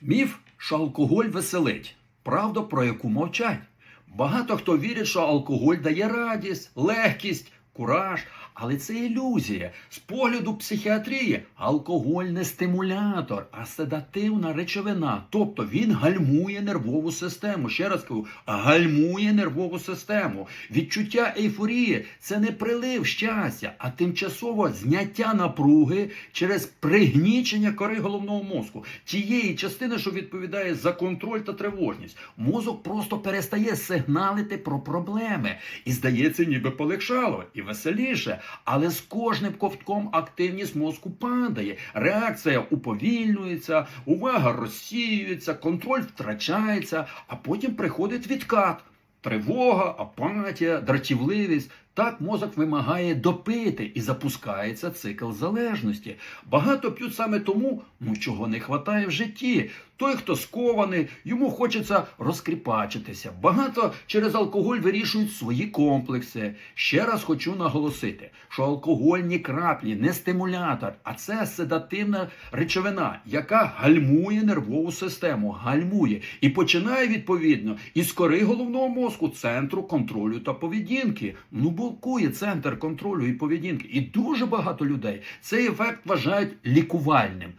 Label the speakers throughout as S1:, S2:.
S1: Міф, що алкоголь веселить, правда, про яку мовчать. Багато хто вірить, що алкоголь дає радість, легкість, кураж, але це ілюзія. З погляду психіатрії алкоголь не стимулятор, а седативна речовина. Тобто він гальмує нервову систему. Ще раз кажу, гальмує нервову систему. Відчуття ейфорії це не прилив щастя, а тимчасове зняття напруги через пригнічення кори головного мозку, тієї частини, що відповідає за контроль та тривожність. Мозок просто перестає сигналити про проблеми. І здається, ніби полегшало і веселіше. Але з кожним ковтком активність мозку падає. Реакція уповільнюється, увага розсіюється, контроль втрачається, а потім приходить відкат. Тривога, апатія, дратівливість. Так мозок вимагає допити і запускається цикл залежності. Багато п'ють саме тому, ну чого не вистачає в житті. Той, хто скований, йому хочеться розкріпачитися. Багато через алкоголь вирішують свої комплекси. Ще раз хочу наголосити, що алкогольні краплі не стимулятор, а це седативна речовина, яка гальмує нервову систему, гальмує і починає відповідно із кори головного мозку, центру контролю та поведінки. Ну, блокує центр контролю і поведінки. І дуже багато людей цей ефект вважають лікувальним.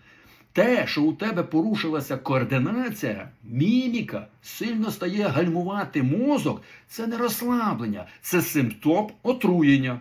S1: Те, що у тебе порушилася координація, міміка, сильно стає гальмувати мозок, це не розслаблення, це симптом отруєння.